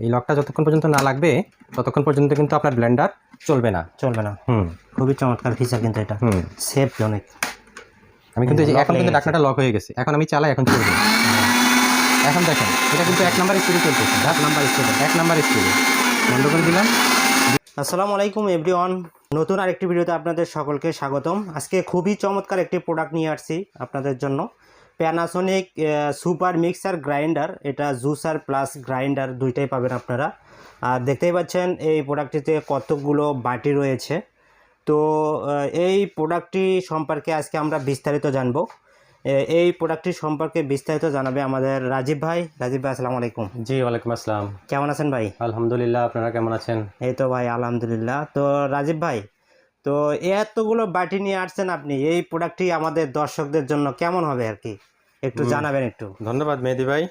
এই লকটা যতক্ষণ পর্যন্ত না লাগবে ততক্ষণ পর্যন্ত কিন্তু আপনার ব্লেন্ডার চলবে না। চলবে না। হুম। খুবই চমৎকার ফিচার কিন্তু এটা। হুম। সেফ অনেক। আমি কিন্তু এখন কিন্তু গেছে। ঢাকনাটা লক হয়ে গেছে। এখন আমি চালাই এখন চলবে। এখন দেখেন এটা কিন্তু এক নাম্বার স্পিডে চলতেছে। এক নাম্বার স্পিডে এক নাম্বার স্পিডে বন্ধ করে দিলাম। আসসালামু আলাইকুম এভরিওয়ান নতুন আরেকটি ভিডিওতে আপনাদের সকলকে স্বাগতম। আজকে খুবই চমৎকার একটি প্রোডাক্ট নিয়ে আসছি আপনাদের জন্য। প্যানাসোনিক সুপার মিক্সার গ্রাইন্ডার এটা জুসার প্লাস গ্রাইন্ডার দুইটাই পাবেন আপনারা। আর দেখতেই পাচ্ছেন এই প্রোডাক্টটিতে কতগুলো বাটি রয়েছে। তো এই প্রোডাক্টটি সম্পর্কে আজকে আমরা বিস্তারিত জানব। এই প্রোডাক্টটি সম্পর্কে বিস্তারিত জানাবে আমাদের রাজীব ভাই। রাজীব ভাই আসসালামু আলাইকুম। জি ওয়ালাইকুম আসসালাম। কেমন আছেন ভাই? আলহামদুলিল্লাহ আপনারা কেমন আছেন? এই তো ভাই আলহামদুলিল্লাহ। তো রাজীব ভাই তো এতগুলো বাটি নিয়ে আসছেন আপনি এই প্রোডাক্টটি আমাদের দর্শকদের জন্য কেমন হবে আর কি? একটু জানাবেন একটু। ধন্যবাদ মেহেদি ভাই।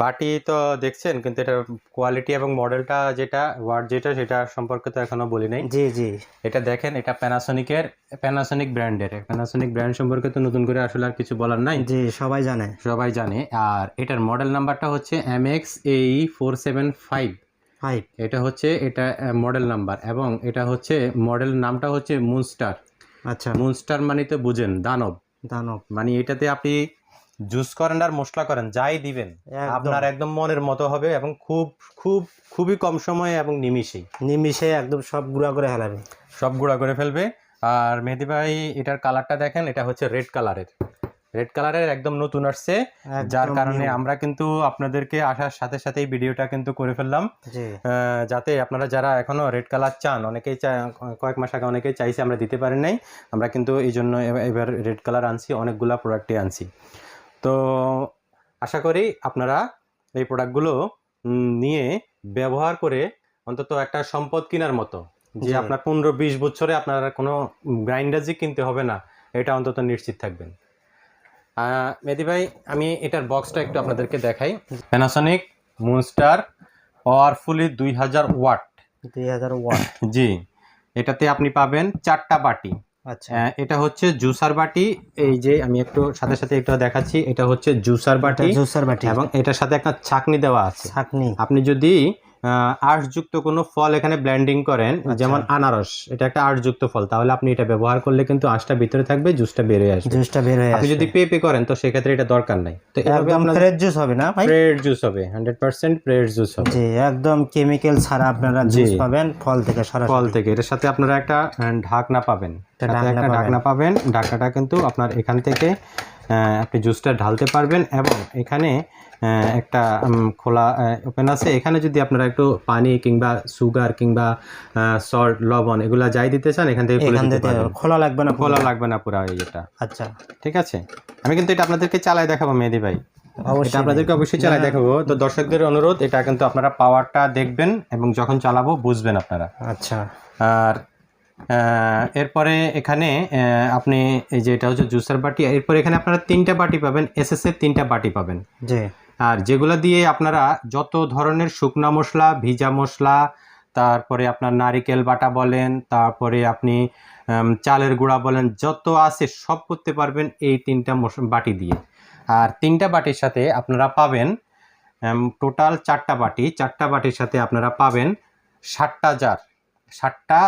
বাটি তো দেখছেন কিন্তু এটা কোয়ালিটি এবং মডেলটা যেটা ওয়ার্ড যেটা সেটা সম্পর্কে তো এখনও বলি নাই। জি জি। এটা দেখেন এটা প্যানাসোনিকের প্যানাসোনিক ব্র্যান্ডের প্যানাসোনিক ব্র্যান্ড সম্পর্কে তো নতুন করে আসলে আর কিছু বলার নাই। জি সবাই জানে। সবাই জানে। আর এটার মডেল নাম্বারটা হচ্ছে এম এক্স এই ফোর সেভেন ফাইভ হাই এটা হচ্ছে এটা মডেল নাম্বার এবং এটা হচ্ছে মডেল নামটা হচ্ছে মুনস্টার আচ্ছা। মুনস্টার মানে তো বুঝেন দানব। দানব। মানে এটাতে আপনি জুস করেন আর মশলা করেন যাই দিবেন আপনার একদম মনের মতো হবে এবং খুব খুব খুবই কম সময়ে এবং নিমিষেই। নিমিশে একদম সব গুঁড়া করে হেলাবে। সব গুঁড়া করে ফেলবে। আর মেহেদি ভাই এটার কালারটা দেখেন এটা হচ্ছে রেড কালারের রেড কালারের একদম নতুন আসছে যার কারণে আমরা কিন্তু আপনাদেরকে আসার সাথে সাথেই ভিডিওটা কিন্তু করে ফেললাম। যাতে আপনারা যারা এখনও রেড কালার চান অনেকেই চায় কয়েক মাস আগে অনেকেই চাইছে আমরা দিতে পারি নাই আমরা কিন্তু এই জন্য এবার- রেড কালার আনছি অনেকগুলা প্রোডাক্টই আনছি। তো আশা করি আপনারা এই প্রোডাক্টগুলো নিয়ে ব্যবহার করে অন্তত একটা সম্পদ কেনার মতো যে আপনার পনেরো বিশ বছরে আপনার কোনো গ্রাইন্ডার যে কিনতে হবে না এটা অন্তত নিশ্চিত থাকবেন। মেহেদি ভাই আমি এটার বক্সটা একটু আপনাদেরকে দেখাই। প্যানাসনিক মুনস্টার পাওয়ারফুলি দুই হাজার ওয়াট দুই হাজার ওয়াট জি এটাতে আপনি পাবেন চারটা বাটি। আচ্ছা। এটা হচ্ছে জুসার বাটি। এই যে আমি একটু সাথে সাথে একটু দেখাচ্ছি এটা হচ্ছে জুসার বাটি। জুসার বাটি। এবং এটার সাথে একটা ছাকনি দেওয়া আছে। ছাকনি। আপনি যদি আহ, আঁশযুক্ত কোনো ফল এখানে ব্ল্যান্ডিং করেন যেমন আনারস। এটা একটা আর্টযুক্ত ফল। তাহলে আপনি এটা ব্যবহার করলে কিন্তু আঁশটা ভিতরে থাকবে জুসটা বেরিয়ে আসবে। জুসটা বের হয়ে আপনি যদি পেপে করেন তো সেক্ষেত্রে এটা দরকার নাই। তো এভাবে আপনার ফ্রেশ জুস হবে না ভাই? প্রেড জুস হবে হান্ড্রেড পার্সেন্ট প্রেড জুস হবে। জি একদম কেমিক্যাল ছাড়া আপনারা জুস পাবেন ফল থেকে সরাসরি। ফল থেকে। এটার সাথে আপনারা একটা ঢাকনা পাবেন। একটা ঢাকনা পাবেন। ঢাকনা ঢাকনাটা কিন্তু আপনার এখান থেকে আহ, আপনি জুসটা ঢালতে পারবেন এবং এখানে একটা খোলা ওপেন আছে। এখানে যদি আপনারা একটু পানি কিংবা সুগার কিংবা সল্ট লবণ এগুলা যাই দিতে চান এখান থেকে খুলে লাগবে না খোলা লাগবে না পুরো এটা আচ্ছা। ঠিক আছে? আমি কিন্তু এটা আপনাদেরকে চালাই দেখাবো মেহেদি ভাই। এটা আপনাদেরকে অবশ্যই চালাই দেখাবো। তো দর্শকদের অনুরোধ এটা কিন্তু আপনারা পাওয়ারটা দেখবেন এবং যখন চালাবো বুঝবেন আপনারা। আচ্ছা। আর এরপরে এখানে আপনি এই যে এটা হচ্ছে জুসার বাটি এরপরে এখানে আপনারা তিনটা বাটি পাবেন এসএস এর তিনটা বাটি পাবেন। জি। আর যেগুলো দিয়ে আপনারা যত ধরনের শুকনা মশলা, ভিজা মশলা, তারপরে আপনার নারিকেল বাটা বলেন, তারপরে আপনি চালের গুঁড়া বলেন, যত আছে সব করতে পারবেন এই তিনটা বাটি দিয়ে। আর তিনটা বাটির সাথে আপনারা পাবেন টোটাল চারটা বাটি। চারটা বাটির সাথে আপনারা পাবেন ষাটটা জার। ষাটটা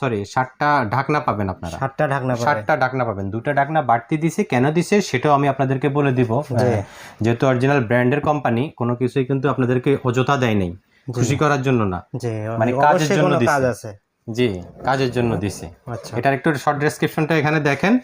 সরি ষাটটা ঢাকনা পাবেন আপনারা। সাতটা ঢাকনা সাতটা ষাটটা ঢাকনা পাবেন। দুটো ঢাকনা বাড়তি দিছে কেন দিছে সেটাও আমি আপনাদেরকে বলে দিব। যেহেতু অরিজিনাল ব্র্যান্ডের কোম্পানি কোনো কিছুই কিন্তু আপনাদেরকে অযথা দেয় নাই। খুশি করার জন্য না। মানে কাজের জন্য দিছে। কাজ আছে। জি কাজের জন্য দিছে। আচ্ছা। এটার একটু শর্ট ডেসক্রিপশনটা এখানে দেখেন।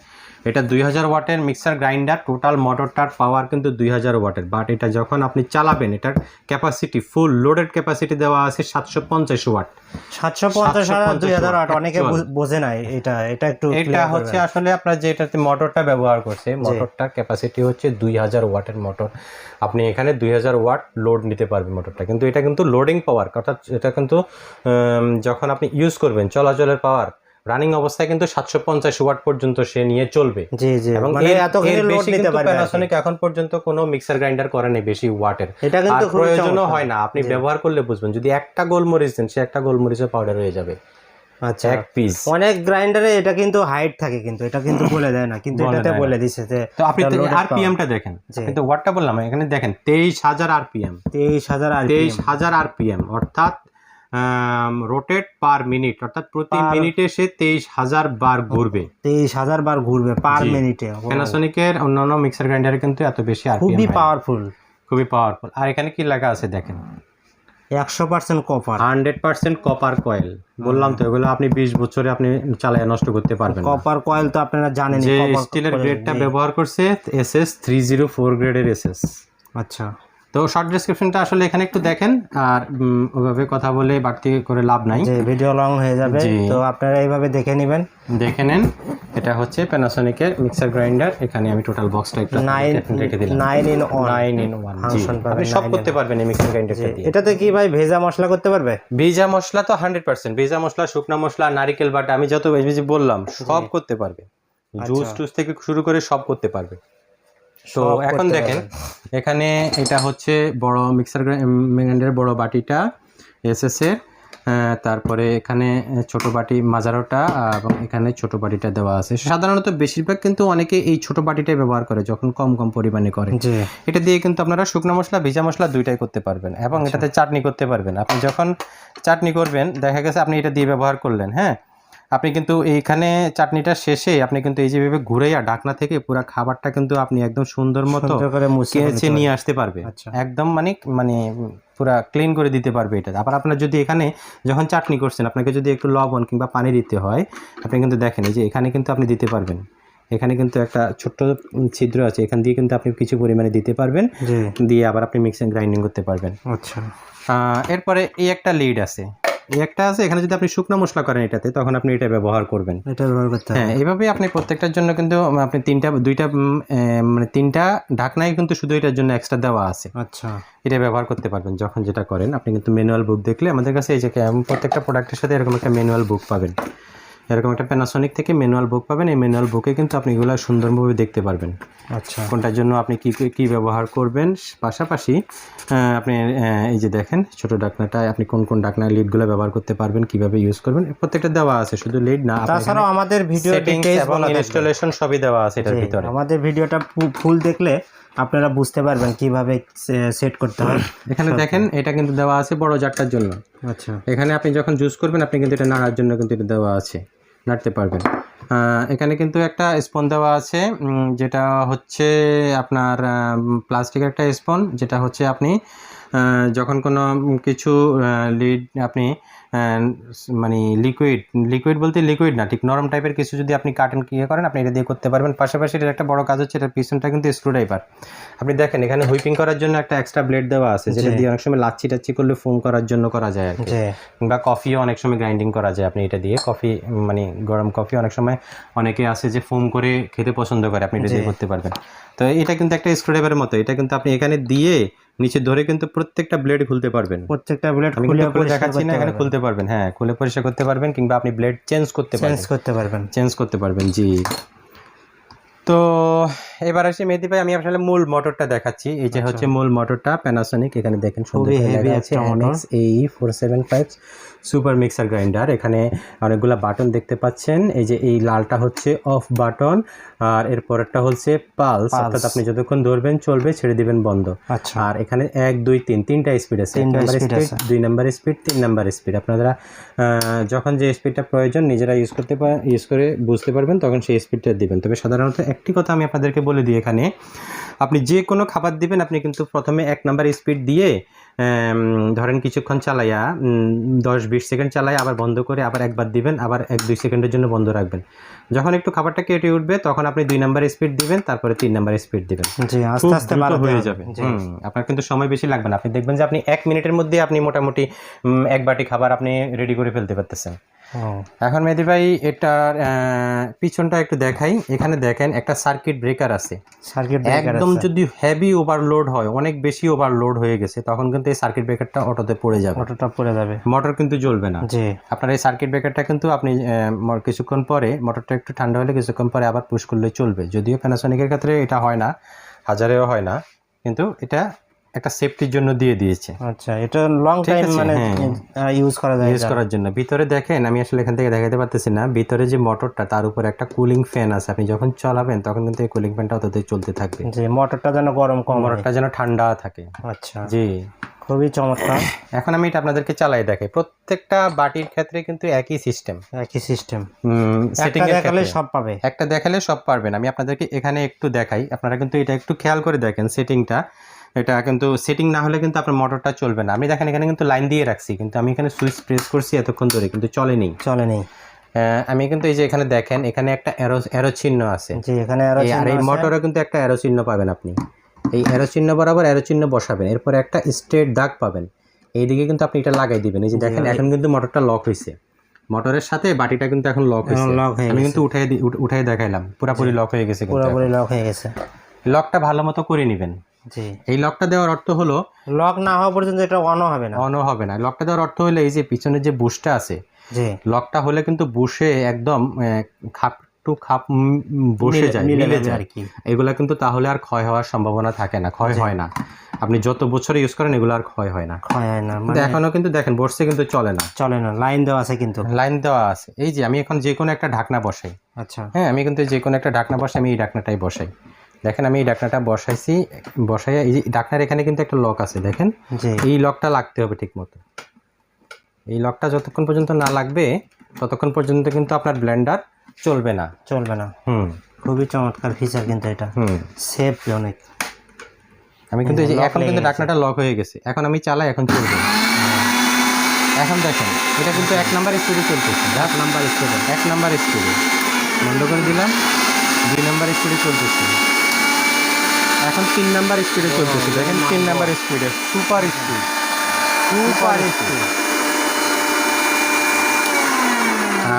এটা দুই হাজার ওয়াটের মিক্সার গ্রাইন্ডার টোটাল মোটরটার পাওয়ার কিন্তু দুই হাজার ওয়াটের। বাট এটা যখন আপনি চালাবেন এটার ক্যাপাসিটি ফুল লোডেড ক্যাপাসিটি দেওয়া আছে সাতশো পঞ্চাশ ওয়াট। সাতশো পঞ্চাশ আর 750 দুই হাজার আট অনেকে বোঝে না এটা। এটা একটু এটা হচ্ছে আসলে আপনার যে এটাতে মোটরটা ব্যবহার করছে মোটরটার ক্যাপাসিটি হচ্ছে দুই হাজার ওয়াটের মোটর আপনি এখানে দুই হাজার ওয়াট লোড নিতে পারবেন মোটরটা কিন্তু এটা কিন্তু লোডিং পাওয়ার অর্থাৎ এটা কিন্তু যখন আপনি ইউজ করবেন চলাচলের পাওয়ার রানিং অবস্থায় কিন্তু সাতশো পঞ্চাশ ওয়াট পর্যন্ত সে নিয়ে চলবে। জি জি। এবং মানে এখন পর্যন্ত কোনো মিক্সার গ্রাইন্ডার করে নেই বেশি ওয়াটের এটা কিন্তু খুবই হয় না। আপনি ব্যবহার করলে বুঝবেন। যদি একটা গোলমরিচ দেন সে একটা গোলমরিচের পাউডার হয়ে যাবে। আচ্ছা। এক পিস অনেক গ্রাইন্ডারে এটা কিন্তু হাইট থাকে কিন্তু এটা কিন্তু বলে দেয় না। কিন্তু এটাতে বলে দিছে যে তো আপনি আরপিএমটা দেখেন। কিন্তু ওয়াটটা বললাম এখানে দেখেন তেইশ হাজার আরপিএম তেইশ হাজার তেইশ হাজার আরপিএম অর্থাৎ রোটেট পার মিনিট অর্থাৎ প্রতি মিনিটে সে তেইশ হাজার বার ঘুরবে। তেইশ হাজার বার ঘুরবে পার। মিনিটে প্যানাসোনিকের অন্যান্য মিক্সার গ্রাইন্ডারে কিন্তু এত বেশি আর খুবই পাওয়ারফুল খুবই পাওয়ারফুল আর এখানে কি লেখা আছে দেখেন? একশো percent copper hundred percent copper coil বললাম তো এগুলো আপনি বিশ বছরে আপনি চালায় নষ্ট করতে পারবেন কপার কয়েল তো আপনারা জানেন যে স্টিলের গ্রেডটা ব্যবহার করছে S S three zero four গ্রেডের এস এস আচ্ছা। তো শর্ট ডেসক্রিপশনটা আসলে এখানে একটু দেখেন আর ওভাবে কথা বলে বাড়তি করে লাভ নাই। ভিডিও লং হয়ে যাবে। তো আপনারা এইভাবে দেখে নেবেন। দেখে নেন এটা হচ্ছে প্যানাসোনিকের মিক্সার গ্রাইন্ডার এখানে আমি টোটাল বক্সটা একটু রেখে দিলাম। Nine in one nine in one G. Function পাবেন সব করতে পারবেন এই মিক্সার গ্রাইন্ডারটা দিয়ে। এটাতে কি ভাই ভেজা মশলা করতে পারবে? ভিজা মশলা তো হান্ড্রেড পার্সেন্ট ভিজা মশলা শুকনো মশলা নারিকেল বাটা আমি যত বেশি বেশি বললাম সব করতে পারবে। জুস টুস থেকে শুরু করে সব করতে পারবে। তো এখন দেখেন এখানে এটা হচ্ছে বড় মিক্সার গ্রাইন্ডারের বড় বাটিটা এসএস এর। তারপরে এখানে ছোট বাটি মাজারোটা এবং এখানে ছোট বাটিটা দেওয়া আছে। সাধারণত বেশিরভাগ কিন্তু অনেকে এই ছোট বাটিটাই ব্যবহার করে যখন কম কম পরিমাণে করে। এটা দিয়ে কিন্তু আপনারা শুকনো মশলা ভিজা মশলা দুইটাই করতে পারবেন এবং এটাতে চাটনি করতে পারবেন। আপনি যখন চাটনি করবেন দেখা গেছে আপনি এটা দিয়ে ব্যবহার করলেন হ্যাঁ? আপনি কিন্তু এইখানে চাটনিটা শেষে আপনি কিন্তু এই যেভাবে ঘুরে ঘুরাইয়া ঢাকনা থেকে পুরো খাবারটা কিন্তু আপনি একদম সুন্দর মতো কেচে নিয়ে আসতে পারবে। আচ্ছা। একদম মানে মানে পুরা ক্লিন করে দিতে পারবে এটা। আবার আপনার যদি এখানে যখন চাটনি করছেন আপনাকে যদি একটু লবণ কিংবা পানি দিতে হয় আপনি কিন্তু দেখেন এই যে এখানে কিন্তু আপনি দিতে পারবেন। এখানে কিন্তু একটা ছোট্ট ছিদ্র আছে এখান দিয়ে কিন্তু আপনি কিছু পরিমাণে দিতে পারবেন। দিয়ে আবার আপনি মিক্সিং গ্রাইন্ডিং করতে পারবেন। আচ্ছা। এরপরে এই একটা লিড আছে। একটা আছে এখানে যদি আপনি শুকনো মশলা করেন এটাতে তখন আপনি এটা ব্যবহার করবেন। এটা ব্যবহার করতে হ্যাঁ এইভাবে আপনি প্রত্যেকটার জন্য কিন্তু আপনি তিনটা দুইটা মানে তিনটা ঢাকনাই কিন্তু শুধু এটার জন্য এক্সট্রা দেওয়া আছে। আচ্ছা। এটা ব্যবহার করতে পারবেন যখন যেটা করেন। আপনি কিন্তু ম্যানুয়াল বুক দেখলে আমাদের কাছে এই যে প্রত্যেকটা প্রোডাক্টের সাথে এরকম একটা ম্যানুয়াল বুক পাবেন। এরকম একটা প্যানাসনিক থেকে ম্যানুয়াল বুক পাবেন। এই ম্যানুয়াল বুকে কিন্তু আপনি এগুলো সুন্দরভাবে দেখতে পারবেন। আচ্ছা। কোনটার জন্য আপনি কি কি ব্যবহার করবেন? পাশাপাশি আপনি এই যে দেখেন ছোট ডাকনাটা আপনি কোন কোন ডাকনা লিডগুলো ব্যবহার করতে পারবেন কীভাবে ইউজ করবেন প্রত্যেকটা দেওয়া আছে শুধু লিড না তাছাড়াও আমাদের ভিডিও এবং ইনস্টলেশন সবই দেওয়া আছে এটার ভিতরে। আমাদের ভিডিওটা ফুল দেখলে আপনারা বুঝতে পারবেন কীভাবে সেট করতে হয়। এখানে দেখেন এটা কিন্তু দেওয়া আছে বড় জারটার জন্য। আচ্ছা। এখানে আপনি যখন জুস করবেন আপনি কিন্তু এটা নাড়ার জন্য কিন্তু এটা দেওয়া আছে। নাড়তে পারবেন। এখানে কিন্তু একটা স্পন দেওয়া আছে যেটা হচ্ছে আপনার প্লাস্টিকের একটা স্পন যেটা হচ্ছে আপনি যখন কোনো কিছু লিড আপনি মানে লিকুইড লিকুইড বলতে লিকুইড না ঠিক নরম টাইপের কিছু যদি আপনি কাটেন ইয়ে করেন আপনি এটা দিয়ে করতে পারবেন। পাশাপাশি এটার একটা বড় কাজ হচ্ছে এটার পিছনটা কিন্তু স্ক্রু ড্রাইভার আপনি দেখেন এখানে হুইপিং করার জন্য একটা এক্সট্রা ব্লেড দেওয়া আছে যেটা দিয়ে অনেক সময় লাচ্ছি টাচ্ছি করলে ফোম করার জন্য করা যায় আর কি। বা কফিও অনেক সময় গ্রাইন্ডিং করা যায় আপনি এটা দিয়ে। কফি মানে গরম কফি অনেক সময় অনেকে আছে যে ফোম করে খেতে পছন্দ করে আপনি এটা দিয়ে করতে পারবেন। তো এটা কিন্তু একটা স্ক্রুড্রাইভারের মতো। এটা কিন্তু আপনি এখানে দিয়ে নিচে ধরে কিন্তু প্রত্যেকটা ব্লেড খুলতে পারবেন। প্রত্যেকটা ব্লেড খুলে পরে দেখাচ্ছি না এখানে খুলতে পারবেন হ্যাঁ খুলে পরিষ্কার করতে পারবেন কিংবা আপনি ব্লেড চেঞ্জ করতে পারবেন। চেঞ্জ করতে পারবেন। চেঞ্জ করতে পারবেন জি। তো এবার আসি মেহেদি ভাই আমি আসলে মূল মোটরটা দেখাচ্ছি এই যে হচ্ছে মূল মোটরটা প্যানাসোনিক এখানে দেখেন সুন্দর আছে অনেক এই four seven five super mixer grinder. এখানে অনেকগুলো বাটন দেখতে পাচ্ছেন। এই যে এই লালটা হচ্ছে অফ বাটন আর এর পরেরটা হচ্ছে পালস। অর্থাৎ আপনি যতক্ষণ ধরবেন চলবে ছেড়ে দিবেন বন্ধ। আচ্ছা। আর এখানে এক দুই তিন তিনটা স্পিড আছে। এক নাম্বার স্পিড দুই নাম্বার স্পিড তিন নাম্বার স্পিড আপনারা যখন যে স্পিডটা প্রয়োজন নিজেরা ইউজ করতে পার ইউজ করে বুঝতে পারবেন তখন সেই স্পিডটা দিবেন। তবে সাধারণত একটি কথা আমি আপনাদেরকে বলে দিই এখানে। আপনি যে কোনো খাবার দিবেন আপনি কিন্তু প্রথমে এক নাম্বার স্পিড দিয়ে ধরেন কিছুক্ষণ চালাইয়া দশ বিশ সেকেন্ড চালাই আবার বন্ধ করে আবার একবার দিবেন আবার এক দুই সেকেন্ডের জন্য বন্ধ রাখবেন। যখন একটু খাবারটা কেটে উঠবে তখন আপনি দুই নাম্বার স্পিড দিবেন তারপরে তিন নাম্বার স্পিড দিবেন। আস্তে আস্তে ভালো হয়ে যাবে। আপনার কিন্তু সময় বেশি লাগবে না। আপনি দেখবেন যে আপনি এক মিনিটের মধ্যে আপনি মোটামুটি এক বাটি খাবার আপনি রেডি করে ফেলতে পারতেছেন। এখন মেহেদি ভাই এটার পিছনটা একটু দেখাই। এখানে দেখেন একটা সার্কিট ব্রেকার আছে। সার্কিট ব্রেকার একদম যদি হেভি ওভারলোড হয় অনেক বেশি ওভারলোড হয়ে গেছে তখন কিন্তু এই সার্কিট ব্রেকারটা অটোতে পড়ে যাবে। অটোটা পড়ে যাবে। মোটর কিন্তু জ্বলবে না। জি। আপনার এই সার্কিট ব্রেকারটা কিন্তু আপনি কিছুক্ষণ পরে মোটরটা একটু ঠান্ডা হলে কিছুক্ষণ পরে আবার পুশ করলে চলবে। যদিও প্যানাসোনিকের ক্ষেত্রে এটা হয় না হাজারেও হয় না কিন্তু এটা একটা সেফটির জন্য দিয়ে দিয়েছে। আচ্ছা এটা লং টাইম মানে হ্যাঁ। ইউজ করা যায় ইউজ করার জন্য। ভিতরে দেখেন আমি আসলে এখান থেকে দেখাতে পারতেছি না। ভিতরে যে মোটরটা তার উপরে একটা কুলিং ফ্যান আছে। আপনি যখন চালাবেন তখন কিন্তু এই কুলিং ফ্যানটা অতটাই চলতে থাকবে। যে মোটরটা যেন গরম কম মোটরটা যেন ঠান্ডা থাকে। আচ্ছা। জি। খুবই চমৎকার। এখন আমি এটা আপনাদেরকে চালাই দেখাই। প্রত্যেকটা বাটির ক্ষেত্রে কিন্তু একই সিস্টেম একই সিস্টেম সেটিং এর দেখালে সব পাবে। একটা দেখালে সব পারবেন। আমি আপনাদেরকে এখানে একটু দেখাই। আপনারা কিন্তু এটা একটু খেয়াল করে দেখেন সেটিংটা এটা কিন্তু সেটিং না হলে কিন্তু আপনার মোটরটা চলবে না। আমি দেখেন এখানে কিন্তু লাইন দিয়ে রাখছি কিন্তু আমি এখানে সুইচ প্রেস করছি এতক্ষণ ধরে কিন্তু চলেনি। চলে নেই আমি কিন্তু এই যে এখানে দেখেন এখানে একটা অ্যারো অ্যারো চিহ্ন আছে। জি এখানে আরও এই- আর এই মোটরে কিন্তু একটা অ্যারো চিহ্ন পাবেন আপনি। এই অ্যারো চিহ্ন বরাবর অ্যারো চিহ্ন বসাবেন এরপর একটা স্ট্রেট দাগ পাবেন। এইদিকে কিন্তু আপনি এটা লাগাই দিবেন। এই যে দেখেন এখন কিন্তু মোটরটা লক হয়েছে মোটরের সাথে বাটিটা কিন্তু এখন লক হয়েছে লক হয়ে আমি কিন্তু উঠাই উঠাই দেখাইলাম। পুরোপুরি লক হয়ে গেছে পুরোপুরি লক হয়ে গেছে। লকটা ভালো মতো করে নেবেন। জি এই লকটা দেওয়ার অর্থ হলো লক না হওয়া পর্যন্ত এটা অনও হবে না। অনও হবে না। লকটা দেওয়ার অর্থ হলো এই যে পিছনের যে বুশটা আছে জি। লকটা হলে কিন্তু বুশে একদম খাপ টু খাপ বসে যায় মিলে মিলে যায়। আর কি। এগুলা কিন্তু তাহলে আর ক্ষয় হওয়ার সম্ভাবনা থাকে না ক্ষয় হয় না। আপনি যত বছর ইউজ করেন এগুলো আর ক্ষয় হয় না। ক্ষয় হয় না কিন্তু মানে এখনও কিন্তু দেখেন বসছে কিন্তু চলে না। চলে না লাইন দেওয়া আছে কিন্তু। লাইন দেওয়া আছে। এই যে আমি এখন যে কোনো একটা ঢাকনা বসাই। আচ্ছা। হ্যাঁ আমি কিন্তু যে কোনো একটা ঢাকনা বসাই আমি এই ঢাকনাটাই বসাই। দেখেন আমি এই ডাকনাটা বসাইছি বসাইয়া এই ডাকনার এখানে কিন্তু একটা লক আছে দেখেন? এই লকটা লাগতে হবে ঠিক মতো এই লকটা যতক্ষণ পর্যন্ত না লাগবে ততক্ষণ পর্যন্ত কিন্তু আপনার ব্লেন্ডার চলবে না। চলবে না। হুম। খুবই চমৎকার ফিচার কিন্তু এটা। হুম। সেফ অনেক। আমি কিন্তু এখন কিন্তু ডাকনাটা লক হয়ে গেছে। এখন আমি চালাই এখন চলবে। এখন দেখেন এটা কিন্তু এক নাম্বার স্পিডে চলতেছে। এক নাম্বার স্পিডে এক নাম্বার স্পিডে বন্ধ করে দিলাম দুই নাম্বার স্পিডে চলতেছে। এখন তিন নাম্বার স্পিডে চলতেছে দেখেন তিন নাম্বার স্পিডে সুপার স্পিড সুপার স্পিড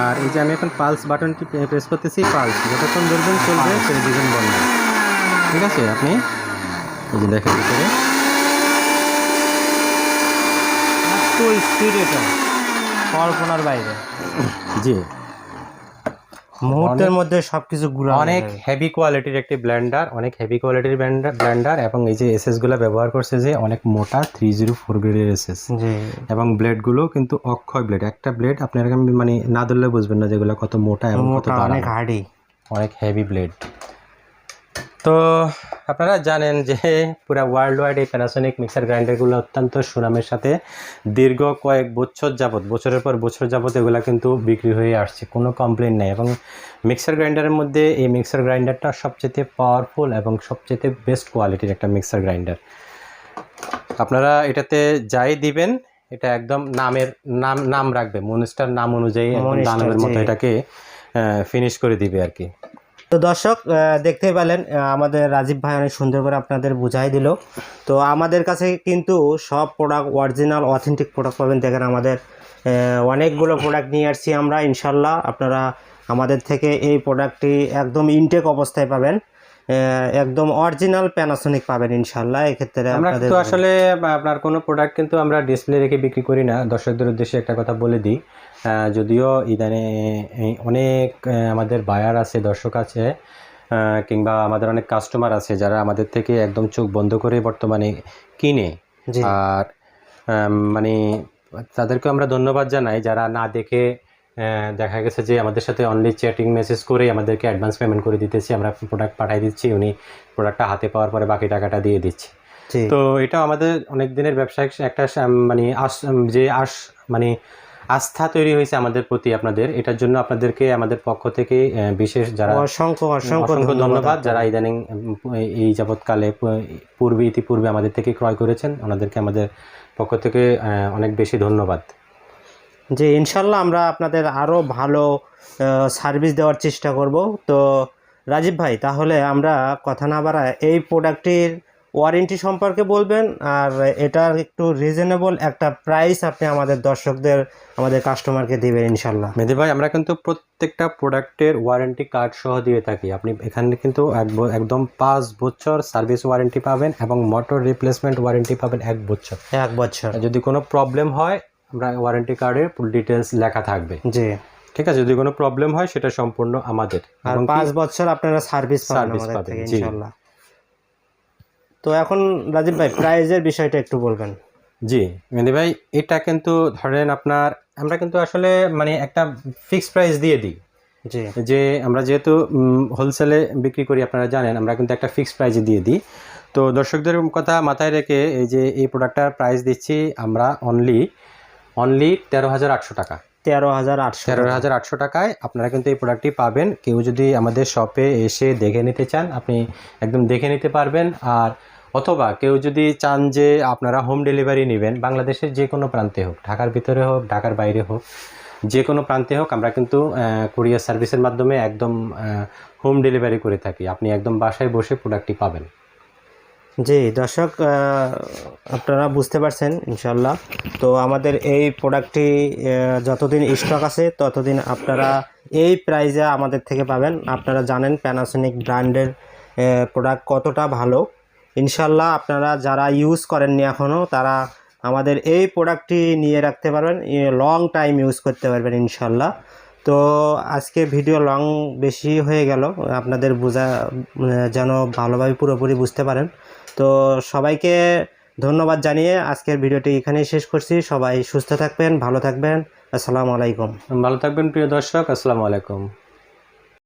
আর এই যে আমি এখন পালস বাটনটি প্রেস করতেছি পালস যতক্ষণ ধরবেন চলবে ছেড়ে দিবেন বন্ধ। ঠিক আছে আপনি এই যে দেখেন ভিতরে। স্পিড এটা কল্পনার বাইরে। জি। মুহূর্তের মধ্যে সবকিছু গুলো অনেক হেভি কোয়ালিটির একটি ব্ল্যান্ডার অনেক হেভি কোয়ালিটির ব্ল্যান্ডার এবং এই যে এসএসগুলো ব্যবহার করছে যে অনেক মোটা থ্রি জিরো ফোর গ্রেডের এসএস জি। এবং ব্লেডগুলো কিন্তু অক্ষয় ব্লেড একটা ব্লেড আপনার মানে না ধরলে বুঝবেন না যেগুলো কত মোটা এবং কত অনেক হার্ডি অনেক হেভি ব্লেড তো আপনারা জানেন যে পুরো ওয়ার্ল্ড ওয়াইড এই প্যানাসোনিক মিক্সার গ্রাইন্ডারগুলো অত্যন্ত সুনামের সাথে দীর্ঘ কয়েক বছর যাবৎ বছরের পর বছর যাবত এগুলো কিন্তু বিক্রি হয়ে আসছে কোনো কমপ্লেন নেই। এবং মিক্সার গ্রাইন্ডারের মধ্যে এই মিক্সার গ্রাইন্ডারটা সবচেয়ে পাওয়ারফুল এবং সবচেয়ে বেস্ট কোয়ালিটির একটা মিক্সার গ্রাইন্ডার আপনারা এটাতে যাই দিবেন এটা একদম নামের নাম নাম রাখবে মনিস্টার নাম অনুযায়ী দানবের মতো এটাকে ফিনিশ করে দিবে আর কি। তো দর্শক দেখতে পেলেন আমাদের রাজীব ভাই অনেক সুন্দর করে আপনাদের বুঝাই দিল। তো আমাদের কাছে কিন্তু সব প্রোডাক্ট অরিজিনাল অথেন্টিক প্রোডাক্ট পাবেন। দেখেন আমাদের অনেকগুলো প্রোডাক্ট নিয়ে আসছি আমরা, ইনশাল্লাহ। আপনারা আমাদের থেকে এই প্রোডাক্টটি একদম ইনটেক অবস্থায় পাবেন। একদম অরিজিনাল প্যানাসোনিক পাবেন ইনশাল্লাহ এক্ষেত্রে আমরা কিন্তু আসলে আপনার কোনো প্রোডাক্ট কিন্তু আমরা ডিসপ্লে রেখে বিক্রি করি না। দর্শকদের উদ্দেশ্যে একটা কথা বলে দিই। যদিও ইদানে অনেক আমাদের বায়ার আছে দর্শক আছে কিংবা আমাদের অনেক কাস্টমার আছে যারা আমাদের থেকে একদম চোখ বন্ধ করে বর্তমানে কিনে। আর মানে তাদেরকে আমরা ধন্যবাদ জানাই যারা না দেখে দেখা গেছে যে আমাদের সাথে অনলি চ্যাটিং মেসেজ করে আমাদেরকে অ্যাডভান্স পেমেন্ট করে দিতেছি। আমরা প্রোডাক্ট পাঠিয়ে দিচ্ছি উনি প্রোডাক্টটা হাতে পাওয়ার পরে বাকি টাকাটা দিয়ে দিচ্ছে। তো এটা আমাদের অনেক দিনের ব্যবসায়িক একটা মানে আস যে আস মানে আস্থা তৈরি হয়েছে আমাদের প্রতি আপনাদের। এটার জন্য আপনাদেরকে আমাদের পক্ষ থেকে বিশেষ যারা অসংখ্য অসংখ্য ধন্যবাদ যারা ইদানিং এই- যাবৎকালে পূর্বে ইতিপূর্বে আমাদের থেকে ক্রয় করেছেন ওনাদেরকে আমাদের পক্ষ থেকে অনেক বেশি ধন্যবাদ। যে ইনশাল্লাহ আমরা আপনাদের আরও ভালো সার্ভিস দেওয়ার চেষ্টা করব। তো রাজীব ভাই তাহলে আমরা কথা না বাড়ায় এই প্রোডাক্টটির ওয়ারেন্টি সম্পর্কে বলবেন আর এটার একটু রিজনেবল একটা প্রাইস আপনি আমাদের দর্শকদের আমাদের কাস্টমারকে দেবেন ইনশাল্লাহ। মেধি ভাই আমরা কিন্তু প্রত্যেকটা প্রোডাক্টের ওয়ারেন্টি কার্ড সহ দিয়ে থাকি। আপনি এখানে কিন্তু একদম পাঁচ বছর সার্ভিস ওয়ারেন্টি পাবেন এবং মোটর রিপ্লেসমেন্ট ওয়ারেন্টি পাবেন এক বছর। এক বছর। যদি কোনো প্রবলেম হয় আমরা ওয়ারেন্টি কার্ডের ফুল ডিটেলস লেখা থাকবে। জি। ঠিক আছে যদি কোনো প্রবলেম হয় সেটা সম্পূর্ণ আমাদের। আর পাঁচ বছর আপনারা সার্ভিস পাবেন আমাদের থেকে জি। ইনশাল্লাহ। তো এখন রাজীব ভাই প্রাইজের বিষয়টা একটু বলবেন। জি মেহেদি ভাই এটা কিন্তু ধরেন আপনার আমরা কিন্তু আসলে মানে একটা ফিক্সড প্রাইস দিয়ে দিই। জি। যে আমরা যেহেতু হোলসেলে বিক্রি করি আপনারা জানেন আমরা কিন্তু একটা ফিক্সড প্রাইজে দিয়ে দিই। তো দর্শকদের কথা মাথায় রেখে এই যে এই প্রোডাক্টটার প্রাইস দিচ্ছি আমরা অনলি অনলি তেরো হাজার আটশো টাকা। তেরো হাজার আটশো তেরো হাজার আটশো টাকায় আপনারা কিন্তু এই প্রোডাক্টটি পাবেন। কেউ যদি আমাদের শপে এসে দেখে নিতে চান আপনি একদম দেখে নিতে পারবেন। আর অথবা কেউ যদি চান যে আপনারা হোম ডেলিভারি নেবেন বাংলাদেশের যে কোনো প্রান্তে হোক ঢাকার ভিতরে হোক ঢাকার বাইরে হোক যে কোনো প্রান্তে হোক আমরা কিন্তু কুরিয়ার সার্ভিসের মাধ্যমে একদম হোম ডেলিভারি করে থাকি। আপনি একদম বাসায় বসে প্রোডাক্টটি পাবেন। জি, দর্শক আপনারা বুঝতে পারছেন ইনশাল্লাহ তো আমাদের এই প্রোডাক্টটি যতদিন স্টক আছে, ততদিন আপনারা এই প্রাইজে আমাদের থেকে পাবেন। আপনারা জানেন প্যানাসোনিক ব্র্যান্ডের প্রোডাক্ট কতটা ভালো। ইনশাল্লাহ আপনারা যারা ইউজ করেননি এখনও তারা আমাদের এই প্রোডাক্টটি নিয়ে রাখতে পারবেন লং টাইম ইউজ করতে পারবেন ইনশাল্লাহ তো আজকে ভিডিও লং বেশি হয়ে গেল। আপনাদের বোঝা যেন ভালোভাবে পুরোপুরি বুঝতে পারেন। তো সবাইকে ধন্যবাদ জানিয়ে আজকের ভিডিওটি এখানেই শেষ করছি। সবাই সুস্থ থাকবেন, ভালো থাকবেন। আসসালামু আলাইকুম। ভালো থাকবেন প্রিয় দর্শক, আসসালামু আলাইকুম।